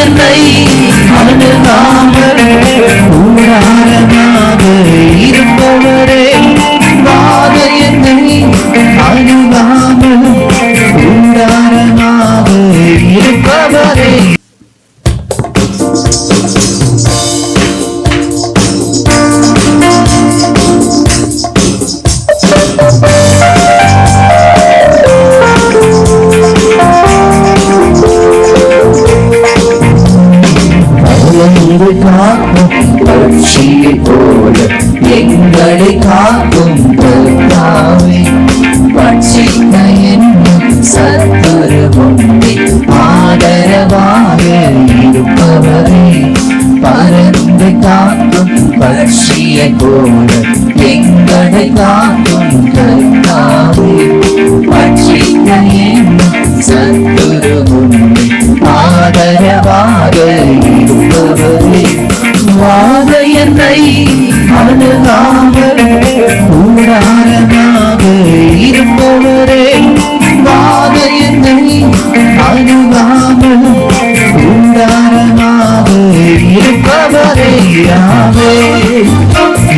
என்னை போல எங்களை காக்கும் கர்த்தாவே. பட்சிக்க என்னும் சத்துரு உண்மை ஆதரவாக இருப்பவரே. பறந்து காக்கும் பட்சிய போல எங்களை காக்கும் கர்த்தாவே. பட்சிக்க என்னும் சத்துரு அணுகாமல் கூடாரமாக இருப்பவரே வாத என்னை அணுகாமல் கூடாரமாக இருப்பவரே Yahweh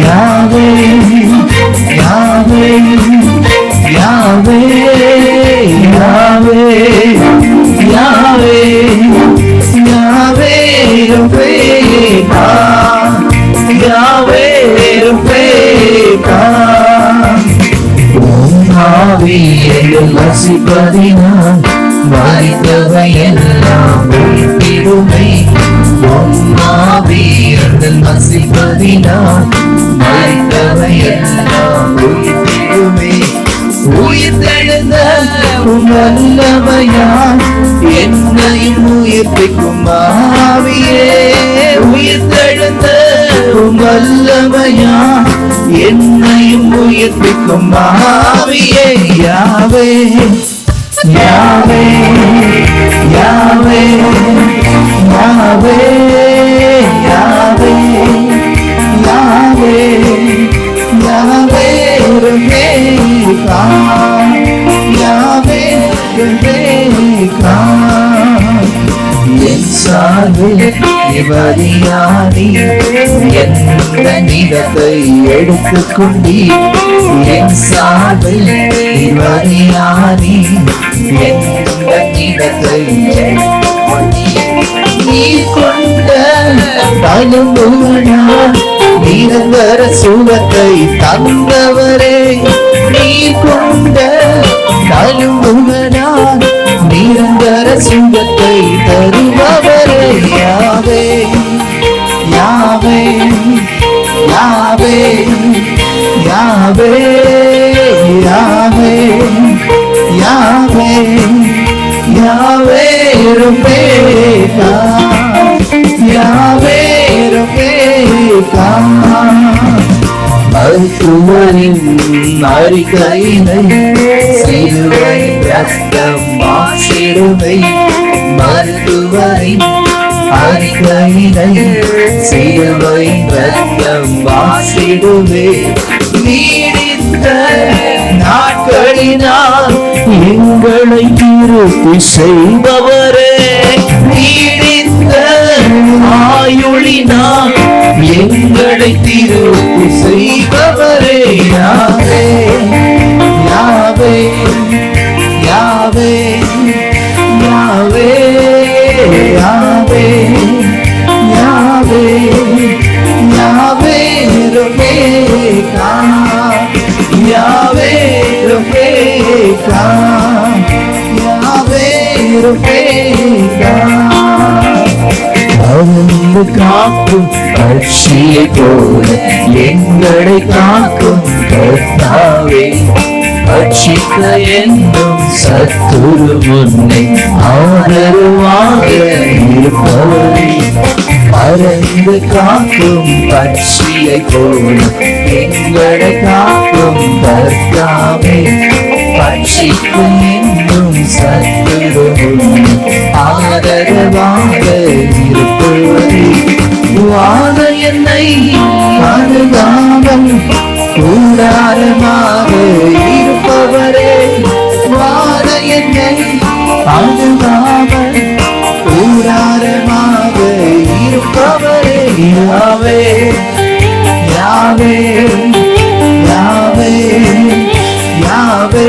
Yahweh Yahweh Yahweh Yahweh Yahweh Yahweh ரஃபேகா Yahweh ரஃபேகா ஆவியையும் வசிப்பதினால் மறைத்தவை எல்லாம் உயிர்த்திடுமே ஆவியர்கள் வசிப்பதினால் மறைத்தவை எல்லாம் உயிர்த்திடுமே உயிர்த்தெழுந்த வல்லமையா என்னையும் உயிர்ப்பிக்கும் ஆவியே. உயிர்த்தெழுந்த வல்லமையா? என்னையும் உயிர்ப்பிக்கும் ஆவியே Yahweh Yahweh Yahweh Yahweh Yahweh. என் சார்பில் நிபதியானி எந்த நிலத்தை எடுத்துக் கொண்டி. என் சார்பில் நிபதியானி எந்த நிலத்தை நீ கொண்ட. நிரந்தர சுகத்தை தந்தவரே. Yahweh Yahweh Yahweh Yahweh Yahweh Rebecca Yahweh ரபேகா மருத்துவரின் அறிக்கையினை சிலுவை ரத்தம் மாசிடுவை மருத்துவரின் அறிக்கையினை சிலுவை ரத்தம் மாசிடுவே நீடித்த நாட்களினால் எங்களை திருப்பி செய்பவரே. நீடித்த ஆயுளினால் எங்களை திருப்பி செய் அவனு காக்கும் பட்சியை போல எங்களை காக்கும் கர்த்தாவே பட்சிக்க என்றும் சத்துரு முன்னை ஆதரவாக இருப்பவரே பறந்து காக்கும் பட்சியை போல எங்களை காக்கும் கர்த்தாவே பட்சிக்க என்றும் சத்துரு முன்னை பாதுகாவல் கூடாரமாக இருப்பவரே வாழ என்னை பாதுகாவல் கூடாரமாக இருப்பவரே. Yahweh Yahweh Yahweh Yahweh.